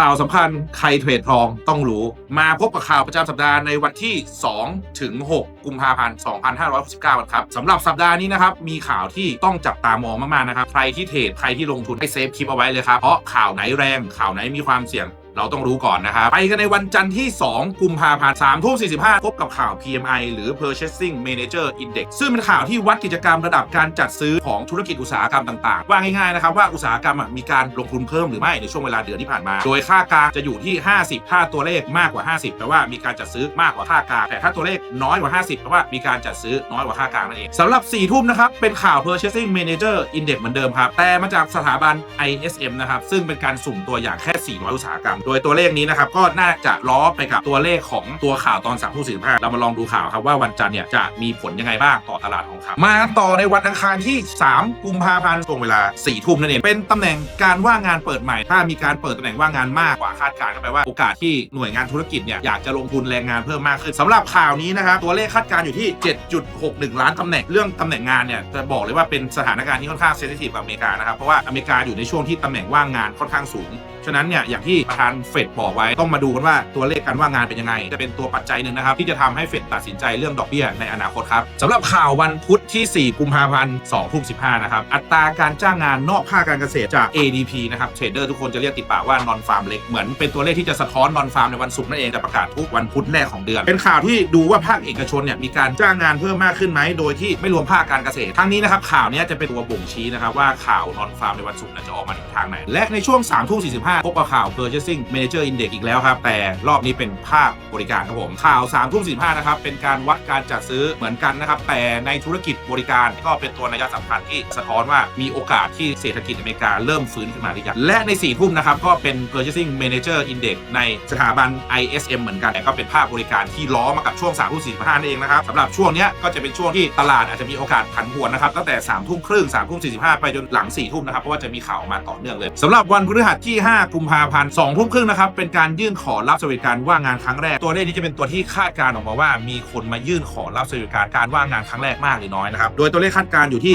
ข่าวสำคัญใครเทรดทองต้องรู้ มาพบกับข่าวประจำสัปดาห์ในวันที่ 2 ถึง 6 กุมภาพันธ์ 2569ครับสำหรับสัปดาห์นี้นะครับ มีข่าวที่ต้องจับตามองมากๆนะครับ ใครที่เทรดใครที่ลงทุนให้เซฟคลิปเอาไว้เลยครับ เพราะข่าวไหนแรงข่าวไหนมีความเสี่ยง เราต้องรู้ก่อนนะครับ ไปกันในวันจันทร์ที่ 2 กุมภาพันธ์3ทุ่ม45 พบกับข่าว PMI หรือ Purchasing Manager Index ซึ่งเป็นข่าวที่วัดกิจกรรมระดับการจัดซื้อของธุรกิจอุตสาหกรรมต่างๆ ว่าง่ายๆนะครับว่าอุตสาหกรรมมีการลงทุนเพิ่มหรือไม่ในช่วงเวลาเดือนที่ผ่านมา โดยค่ากลางจะอยู่ที่ 50 ถ้าตัวเลขมากกว่า 50 แปลว่ามีการจัดซื้อมากกว่าค่ากลาง แต่ถ้าตัวเลขน้อยกว่า 50 แปลว่ามีการจัดซื้อน้อยกว่าค่ากลางนั่นเองสำหรับ4ทุ่มนะครับเป็นข่าว Purchasing Manager Index เหมือนเดิมครับแต่มาจากสถาบัน ISM นะครับซึ่งเป็นการสุ่มตัวอย่างแค่400อุตสาหกรรมโดยตัวเลขนี้นะครับก็น่าจะล้อไปกับตัวเลขของตัวข่าวตอน3ทุ่ม45เรามาลองดูข่าวครับว่าวันจันทร์เนี่ยจะมีผลยังไงบ้างต่อตลาดทองคำมาต่อในวันอังคารที่ 3 กุมภาพันธ์ช่วงเวลา4ทุ่มนั่นเองเป็นตำแหน่งการว่างงานเปิดใหม่ ถ้ามีการเปิดตำแหน่งว่างงานมากกว่าคาดการณ์ก็แปลว่าโอกาสที่หน่วยงานธุรกิจเนี่ยอยากจะลงทุนแรงงานเพิ่มมากขึ้นสำหรับข่าวนี้นะครับตัวเลขคาดการณ์อยู่ที่ 7.61 ล้านตำแหน่งเรื่องตำแหน่งงานเนี่ยจะบอกเลยว่าเป็นสถานการณ์ที่ค่อนข้างเซนซิทีฟกับอเมริกานะครับเพราะว่าอเมริกาอยู่ในช่วงที่ตำแหน่งว่างงานค่อนข้างสูงฉะนั้นเนี่ยอย่างที่ประธานเฟดบอกไว้ต้องมาดูกันว่าตัวเลขการว่างงานเป็นยังไง จะเป็นตัวปัจจัยหนึ่งนะครับ ที่จะทำให้เฟดตัดสินใจเรื่องดอกเบี้ยในอนาคตครับสำหรับข่าววันพุธที่ 4 กุมภาพันธ์2ทุ่ม15 นะครับ อัตราการจ้างงานนอกภาคการเกษตรจาก ADP นะครับเทรดเดอร์ทุกคนจะเรียกติดปากว่าน non farm เล็กเหมือนเป็นตัวเลขที่จะสะท้อน non farm ในวันศุกร์นั่นเองจะประกาศทุกวันพุธแรกของเดือน เป็นข่าวที่ดูว่าภาคเอกชนเนี่ยมีการจ้างงานเพิ่มมากขึ้นไหมโดยที่ไม่รวมภาคการเกษตรทั้งนี้นะครับข่าวเนี้ยจะเป็นตัวบ่งชี้นะครับว่าข่าว non farm ในวันศุกร์จะออกมาทางไหนและในช่วง3ทุ่ม45พบกับข่าว Purchasing Manager Index อีกแล้วครับ แต่รอบนี้เป็นภาคบริการครับผม ข่าว3ทุ่ม45นะครับ เป็นการวัดการจัดซื้อเหมือนกันนะครับ แต่ในธุรกิจบริการก็เป็นตัวนัยสำคัญที่สะท้อนว่ามีโอกาสที่เศรษฐกิจอเมริกาเริ่มฟื้นขึ้นมาหรือยังและใน4ทุ่มนะครับก็เป็น Purchasing Manager Index ในสถาบัน ISM เหมือนกันแต่ก็เป็นภาคบริการที่ล้อมากับช่วง3ทุ่ม45นั่นเองนะครับสำหรับช่วงนี้ก็จะเป็นช่วงที่ตลาดอาจจะมีโอกาสผันผวนนะครับตั้งแต่3ทุ่มครึ่ง3ทุ่ม45ไปจนหลัง4ทุ่มนะครับเพราะว่าจะมีข่าวออกมาต่อเนื่องเลยสำหรับวันพฤหัสที่5กุมภาพันธ์2ทุ่มครึ่งนะครับ เป็นการยื่นขอรับสวัสดิการว่างงานครั้งแรก ตัวเลขนี้จะเป็นตัวที่คาดการณ์ออกมาว่า มีคนมายื่นขอรับสวัสดิการการว่างงานครั้งแรกมากหรือน้อยนะครับ โดยตัวเลขคาดการณ์อยู่ที่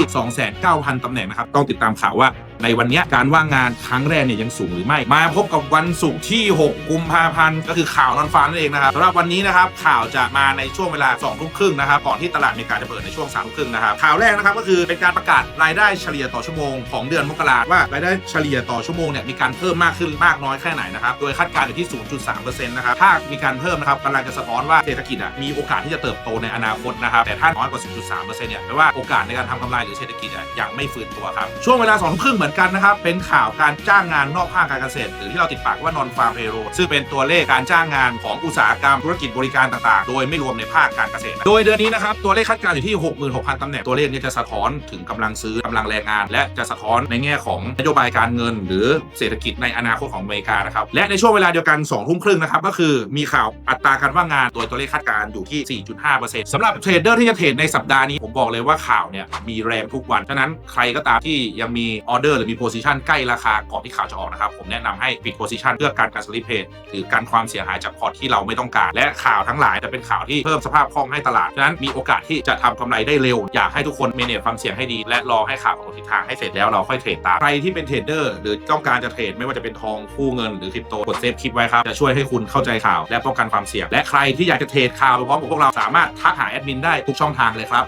29,000ตำแหน่งนะครับ ต้องติดตามข่าวว่าในวันนี้การว่างงานครั้งแรกเนี่ยยังสูงหรือไม่ มาพบกับวันศุกร์ที่ 6 กุมภาพันธ์ก็คือข่าวนอนฟ้านั่นเองนะครับสำหรับวันนี้นะครับข่าวจะมาในช่วงเวลา2ทุ่มครึ่งนะครับก่อนที่ตลาดอเมริกาจะเปิดในช่วง3ทุ่มครึ่งนะครับข่าวแรกนะครับก็คือเป็นการประกาศรายได้เฉลี่ยต่อชั่วโมงของเดือนมกราว่ารายได้เฉลี่ยต่อชั่วโมงเนี่ยมีการเพิ่มมากขึ้นมากน้อยแค่ไหนนะครับโดยคาดการณ์อยู่ที่ 0.3%นะครับถ้ามีการเพิ่มนะครับกำลังจะสะท้อนว่าเศรษฐกิจอะมีโอกาสที่จะเติบโตในอนาคตนะครับแต่ถ้าน้อยกว่า0.3%เนี่ยแปลว่าโอกาสในการทำกำไรหรือเศรษฐกิจอะยังไม่ฟื้นตัวครับช่วงเวลา2ทุ่มครึ่งเหมืือนกันนะครับเป็นข่าวการจ้างงานนอกภาคการเกษตร หรือที่เราติดปากว่านอนฟาร์มเพโรซึ่งเป็นตัวเลขการจ้างงานของอุตสาหกรรมธุรกิจบริการต่างๆ โดยไม่รวมในภาคการเกษตร โดยเดือนนี้นะครับตัวเลขคาดการณ์อยู่ที่ 66,000ตำแหน่งตัวเลขนี้จะสะท้อนถึงกำลังซื้อกำลังแรงงาน และจะสะท้อนในแง่ของนโยบายการเงิน หรือเศรษฐกิจในอนาคตของอเมริกานะครับและในช่วงเวลาเดียวกัน2ทุ่มครึ่งนะครับก็คือมีข่าวอัตราการว่างงานโดยตัวเลขคาดการณ์อยู่ที่ 4.5%สำหรับเทรดเดอร์ที่จะเทรดในสัปดาห์นี้ผมบอกเลยว่าข่าวเนี่ยมีแรงทุกวันฉะนั้นใครก็ตามที่ยังมีออเดอร์หรือมีโพซิชันใกล้ราคาก่อนที่ข่าวจะออกนะครับ ผมแนะนำให้ปิดโพซิชันเพื่อการการสลิปเพจหรือการความเสียหายจากพอร์ตที่เราไม่ต้องการ และข่าวทั้งหลายจะเป็นข่าวที่เพิ่มสภาพคล่องให้ตลาดฉะนั้นมีโอกาสที่จะทำกำไรได้เร็ว อยากให้ทุกคนเมเนจความเสี่ยงให้ดี และรอให้ข่าวของทิศทางให้เสร็จแล้วเราค่อยเทรดตามใครที่เป็นเทรดเดอร์หรือต้องการจะเทรดไม่ว่าจะเป็นทองคู่เงินหรือคริปโตกดเซฟคลิปไว้ครับจะช่วยให้คุณเข้าใจข่าวและป้องกันความเสี่ยงและใครที่อยากจะเทรดข่าวไปพร้อมกับพวกเราสามารถทักหาแอดมินได้ทุกช่องทางเลยครับ